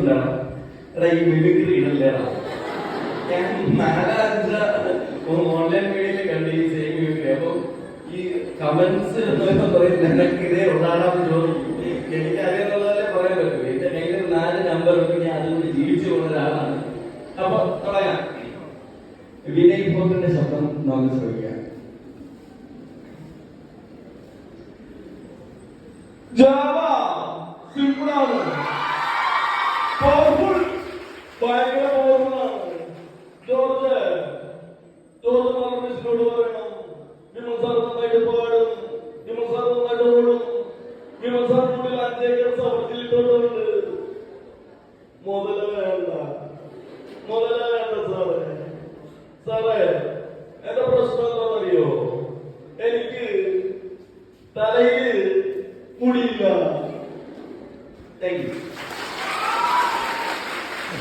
എന്താണ് എടാ ഈ മിമിക്രി ഇടല്ലേടാ ഓൺലൈൻ മീഡിയയിൽ കണ്ട് ഈ സെയിം മിമിക്രി അപ്പൊ ഈ കമന്റ്സ് എന്നൊക്കെ പറയും നിനക്ക് ഇതേ ചോദിക്കും. എനിക്ക് പറയാൻ പറ്റൂ. എന്റെ കയ്യിൽ നാല് നമ്പർ ഉണ്ട് ഞാൻ അതുകൊണ്ട് ജീവിച്ചു പോകുന്ന ഒരാളാണ്. അപ്പൊ തുടങ്ങാം. വിനയ് ശബ്ദം നമുക്ക് ശ്രമിക്കാം. ജാവ സിമ്പിളാണ് ഭയങ്കര പവർഫുള്ളാണ് ജോർജ് ജോർജ് മാർമിസിനോട് പറയണം. വിമൽ സാർ നന്നായിട്ട് പാടും. വിമൽ സാർ നന്നായിട്ട് ഓടും. വിമൽ സാറിനുള്ളിൽ അഞ്ചേക്കർ സമർത്തിലിട്ടോട്ടുണ്ട് മുതല വേണ്ട. മുതല വേണ്ട സാറേ. സാറേ എനിക്ക് തലയിൽ മുടിയില്ല. താങ്ക്